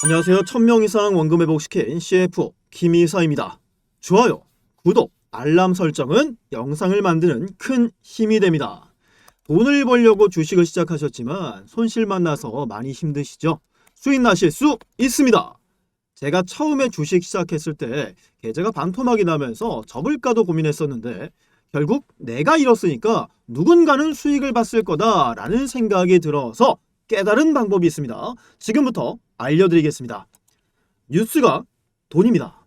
안녕하세요. 1000명 이상 원금 회복시킨 CF 김이사입니다. 좋아요, 구독, 알람 설정은 영상을 만드는 큰 힘이 됩니다. 돈을 벌려고 주식을 시작하셨지만 손실만 나서 많이 힘드시죠? 수익 나실 수 있습니다. 제가 처음에 주식 시작했을 때 계좌가 반토막이 나면서 접을까도 고민했었는데 결국 내가 잃었으니까 누군가는 수익을 봤을 거다라는 생각이 들어서 깨달은 방법이 있습니다. 지금부터 알려드리겠습니다. 뉴스가 돈입니다.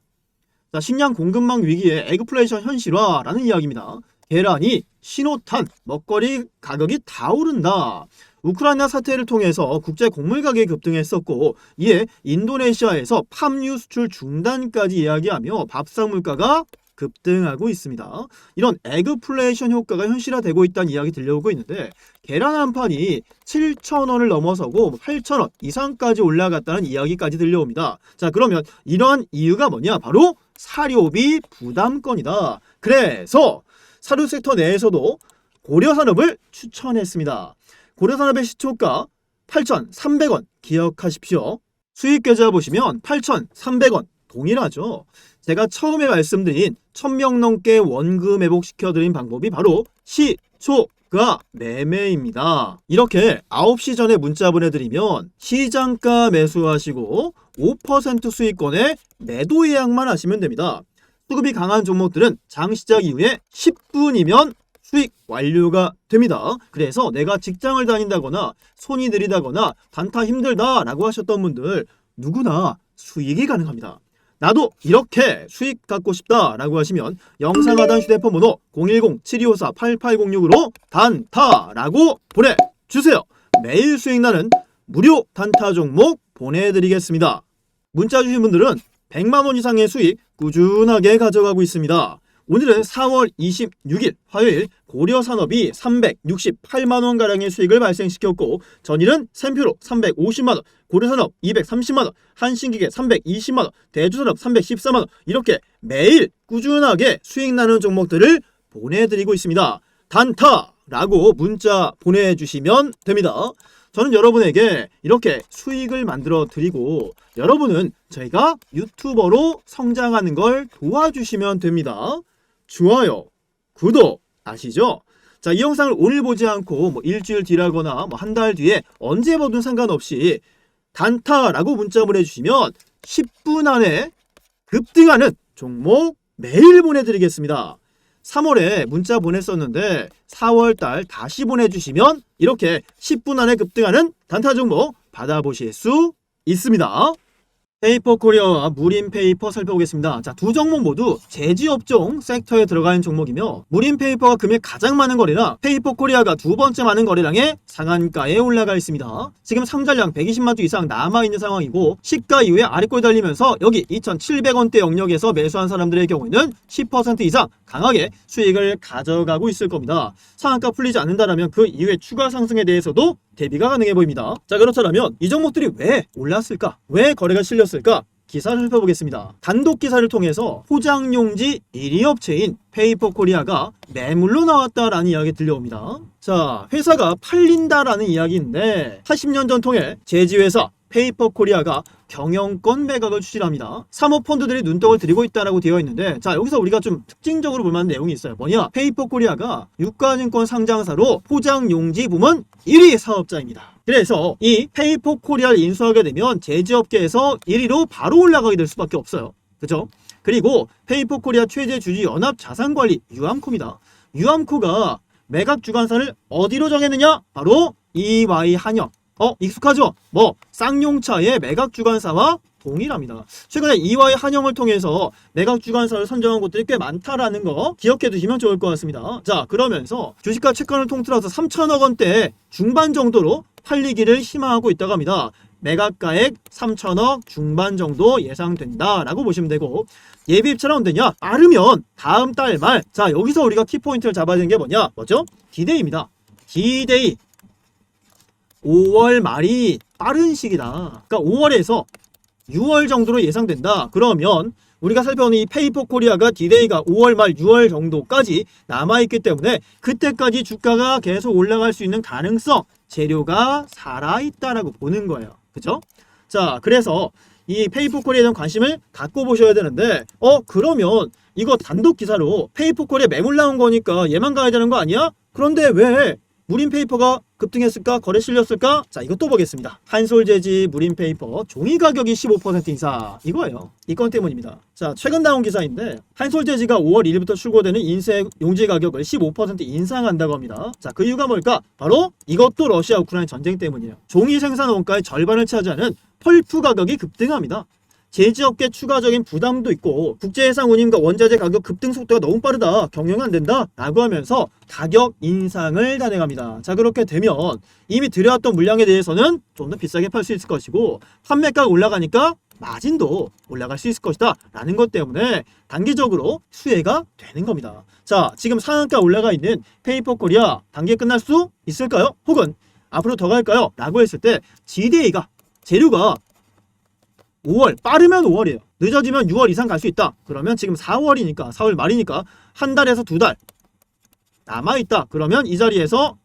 자, 식량 공급망 위기에 에그플레이션 현실화라는 이야기입니다. 계란이 신호탄, 먹거리 가격이 다 오른다. 우크라이나 사태를 통해서 국제 곡물 가격이 급등했었고 이에 인도네시아에서 팜유 수출 중단까지 이야기하며 밥상 물가가 급등하고 있습니다. 이런 에그플레이션 효과가 현실화되고 있다는 이야기 들려오고 있는데 계란 한 판이 7,000원을 넘어서고 8,000원 이상까지 올라갔다는 이야기까지 들려옵니다. 자, 그러면 이러한 이유가 뭐냐? 바로 사료비 부담권이다. 그래서 사료 섹터 내에서도 고려산업을 추천했습니다. 고려산업의 시초가 8,300원 기억하십시오. 수익 계좌 보시면 8,300원 동일하죠. 제가 처음에 말씀드린 1000명 넘게 원금 회복시켜드린 방법이 바로 시 초 가 매매입니다. 이렇게 9시 전에 문자 보내드리면 시장가 매수하시고 5% 수익권에 매도 예약만 하시면 됩니다. 수급이 강한 종목들은 장 시작 이후에 10분이면 수익 완료가 됩니다. 그래서 내가 직장을 다닌다거나 손이 느리다거나 단타 힘들다라고 하셨던 분들 누구나 수익이 가능합니다. 나도 이렇게 수익 갖고 싶다라고 하시면 영상 하단 휴대폰 번호 010-7254-8806으로 단타라고 보내주세요. 매일 수익 나는 무료 단타 종목 보내드리겠습니다. 문자 주신 분들은 100만 원 이상의 수익 꾸준하게 가져가고 있습니다. 오늘은 4월 26일 화요일 고려산업이 368만 원 가량의 수익을 발생시켰고 전일은 샘표로 350만 원, 고려산업 230만 원, 한신기계 320만 원, 대주산업 314만 원 이렇게 매일 꾸준하게 수익 나는 종목들을 보내드리고 있습니다. 단타 라고 문자 보내주시면 됩니다. 저는 여러분에게 이렇게 수익을 만들어 드리고 여러분은 저희가 유튜버로 성장하는 걸 도와주시면 됩니다. 좋아요, 구독 아시죠? 자, 이 영상을 오늘 보지 않고 뭐 일주일 뒤라거나 뭐 한 달 뒤에 언제 보든 상관없이 단타라고 문자 보내주시면 10분 안에 급등하는 종목 매일 보내드리겠습니다. 3월에 문자 보냈었는데 4월달 다시 보내주시면 이렇게 10분 안에 급등하는 단타 종목 받아보실 수 있습니다. 페이퍼 코리아와 무림 페이퍼 살펴보겠습니다. 자, 두 종목 모두 제지업종 섹터에 들어가는 종목이며 무림 페이퍼가 금액 가장 많은 거래랑 페이퍼 코리아가 두 번째 많은 거래량에 상한가에 올라가 있습니다. 지금 상장량 120만 주 이상 남아 있는 상황이고 시가 이후에 아래꼴 달리면서 여기 2,700원대 영역에서 매수한 사람들의 경우에는 10% 이상 강하게 수익을 가져가고 있을 겁니다. 상한가 풀리지 않는다면 그 이후에 추가 상승에 대해서도 대비가 가능해 보입니다. 자 그렇다면 이 종목들이 왜 올랐을까? 왜 거래가 실렸을까? 기사를 살펴보겠습니다. 단독 기사를 통해서 포장용지 1위 업체인 페이퍼 코리아가 매물로 나왔다라는 이야기 들려옵니다. 자, 회사가 팔린다라는 이야기인데 80년 전통의 제지회사 페이퍼 코리아가 경영권 매각을 추진합니다. 사모펀드들이 눈독을 들이고 있다라고 되어 있는데 자 여기서 우리가 좀 특징적으로 볼 만한 내용이 있어요. 뭐냐? 페이퍼 코리아가 유가증권 상장사로 포장용지 부문 1위 사업자입니다. 그래서 이 페이퍼 코리아를 인수하게 되면 제지업계에서 1위로 바로 올라가게 될 수밖에 없어요. 그죠? 그리고 페이퍼 코리아 최대 주주 연합 자산관리 유암코입니다. 유암코가 매각 주관사를 어디로 정했느냐? 바로 EY 한영. 어, 익숙하죠? 뭐, 쌍용차의 매각 주관사와 동일합니다. 최근에 EY 한영을 통해서 매각 주관사를 선정한 곳들이 꽤 많다라는 거 기억해 두시면 좋을 것 같습니다. 자, 그러면서 주식과 채권을 통틀어서 3천억 원대 중반 정도로 팔리기를 희망하고 있다고 합니다. 매각가액 3천억 중반 정도 예상된다라고 보시면 되고 예비 입찰은 언제냐? 빠르면 다음 달 말. 자, 여기서 우리가 키포인트를 잡아야 되는 게 뭐냐? 뭐죠? 디데이입니다. 디데이. 5월 말이 빠른 시기다. 그러니까 5월에서 6월 정도로 예상된다. 그러면 우리가 살펴보는 이 페이퍼 코리아가 디데이가 5월 말 6월 정도까지 남아있기 때문에 그때까지 주가가 계속 올라갈 수 있는 가능성, 재료가 살아있다라고 보는 거예요. 그죠? 자, 그래서 이 페이퍼콜에 대한 관심을 갖고 보셔야 되는데, 어, 그러면 이거 단독 기사로 페이퍼콜에 매물 나온 거니까 얘만 가야 되는 거 아니야? 그런데 왜 무린 페이퍼가 급등했을까? 거래 실렸을까? 자, 이것도 보겠습니다. 한솔 재지 무린 페이퍼 종이 가격이 15% 인상. 이거예요. 이 건 때문입니다. 자, 최근 나온 기사인데 한솔 재지가 5월 1일부터 출고되는 인쇄 용지 가격을 15% 인상한다고 합니다. 자, 그 이유가 뭘까? 바로 이것도 러시아 우크라이나 전쟁 때문이에요. 종이 생산 원가의 절반을 차지하는 펄프 가격이 급등합니다. 제지업계 추가적인 부담도 있고 국제해상 운임과 원자재 가격 급등 속도가 너무 빠르다. 경영 안 된다? 라고 하면서 가격 인상을 단행합니다. 자 그렇게 되면 이미 들여왔던 물량에 대해서는 좀 더 비싸게 팔 수 있을 것이고 판매가가 올라가니까 마진도 올라갈 수 있을 것이다. 라는 것 때문에 단기적으로 수혜가 되는 겁니다. 자 지금 상한가 올라가 있는 페이퍼 코리아 단계 끝날 수 있을까요? 혹은 앞으로 더 갈까요? 라고 했을 때 GDA가 재료가 5월 빠르면 5월이에요. 늦어지면 6월 이상 갈 수 있다. 그러면 지금 4월이니까 4월 말이니까 한 달에서 두 달 남아 있다. 그러면 이 자리에서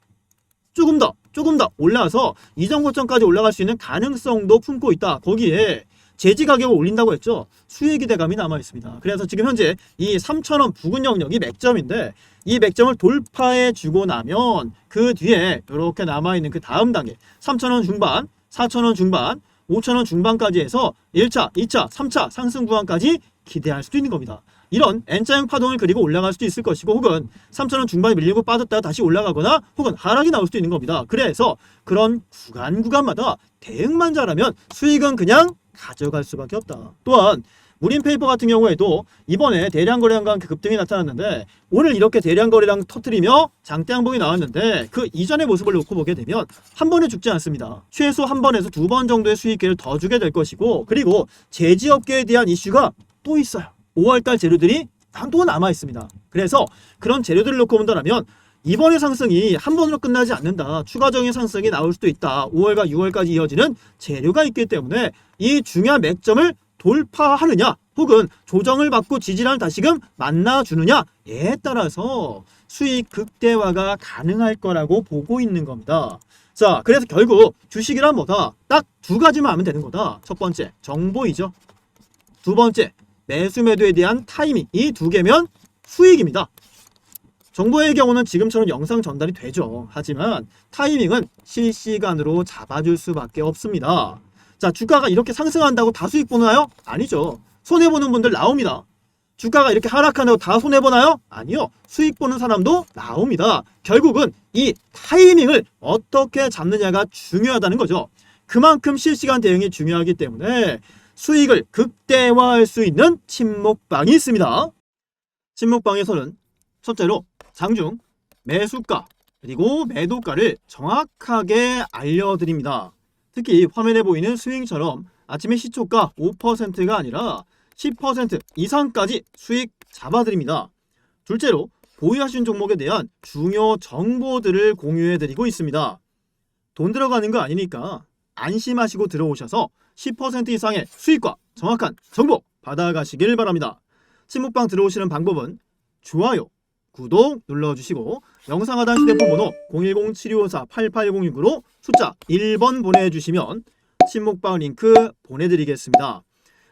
조금 더 조금 더 올라와서 이전 고점까지 올라갈 수 있는 가능성도 품고 있다. 거기에 제지 가격을 올린다고 했죠. 수혜 기대감이 남아 있습니다. 그래서 지금 현재 이 3,000원 부근 영역이 맥점인데 이 맥점을 돌파해 주고 나면 그 뒤에 이렇게 남아 있는 그 다음 단계 3,000원 중반, 4,000원 중반 5천원 중반까지 해서 1차, 2차, 3차 상승 구간까지 기대할 수도 있는 겁니다. 이런 N자형 파동을 그리고 올라갈 수도 있을 것이고 혹은 3천원 중반에 밀리고 빠졌다가 다시 올라가거나 혹은 하락이 나올 수도 있는 겁니다. 그래서 그런 구간 구간마다 대응만 잘하면 수익은 그냥 가져갈 수밖에 없다. 또한 무린 페이퍼 같은 경우에도 이번에 대량 거래량과 급등이 나타났는데 오늘 이렇게 대량 거래량 터트리며 장대 항봉이 나왔는데 그 이전의 모습을 놓고 보게 되면 한 번에 죽지 않습니다. 최소 한 번에서 두 번 정도의 수익기를 더 주게 될 것이고 그리고 제지업계에 대한 이슈가 또 있어요. 5월달 재료들이 또 남아 있습니다. 그래서 그런 재료들을 놓고 본다면 이번의 상승이 한 번으로 끝나지 않는다. 추가적인 상승이 나올 수도 있다. 5월과 6월까지 이어지는 재료가 있기 때문에 이 중요한 맥점을 돌파하느냐 혹은 조정을 받고 지지를 다시금 만나주느냐에 따라서 수익 극대화가 가능할 거라고 보고 있는 겁니다. 자, 그래서 결국 주식이란 뭐다? 딱 두 가지만 하면 되는 거다. 첫 번째, 정보이죠. 두 번째, 매수 매도에 대한 타이밍. 이 두 개면 수익입니다. 정보의 경우는 지금처럼 영상 전달이 되죠. 하지만 타이밍은 실시간으로 잡아줄 수밖에 없습니다. 자, 주가가 이렇게 상승한다고 다 수익 보나요? 아니죠. 손해보는 분들 나옵니다. 주가가 이렇게 하락한다고 다 손해보나요? 아니요. 수익 보는 사람도 나옵니다. 결국은 이 타이밍을 어떻게 잡느냐가 중요하다는 거죠. 그만큼 실시간 대응이 중요하기 때문에 수익을 극대화할 수 있는 침묵방이 있습니다. 침묵방에서는 첫째로 장중 매수가 그리고 매도가를 정확하게 알려드립니다. 특히 화면에 보이는 스윙처럼 아침에 시초가 5%가 아니라 10% 이상까지 수익 잡아드립니다. 둘째로 보유하신 종목에 대한 중요 정보들을 공유해드리고 있습니다. 돈 들어가는 거 아니니까 안심하시고 들어오셔서 10% 이상의 수익과 정확한 정보 받아가시길 바랍니다. 친목방 들어오시는 방법은 좋아요, 구독 눌러주시고 영상 하단 휴대폰 번호 010-7254-8806으로 숫자 1번 보내주시면 친목방 링크 보내드리겠습니다.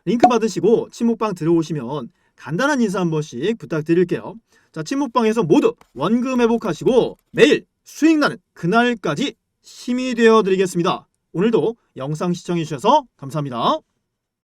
링크 받으시고 친목방 들어오시면 간단한 인사 한 번씩 부탁드릴게요. 자, 친목방에서 모두 원금 회복하시고 매일 수익 나는 그날까지 힘이 되어 드리겠습니다. 오늘도 영상 시청해 주셔서 감사합니다.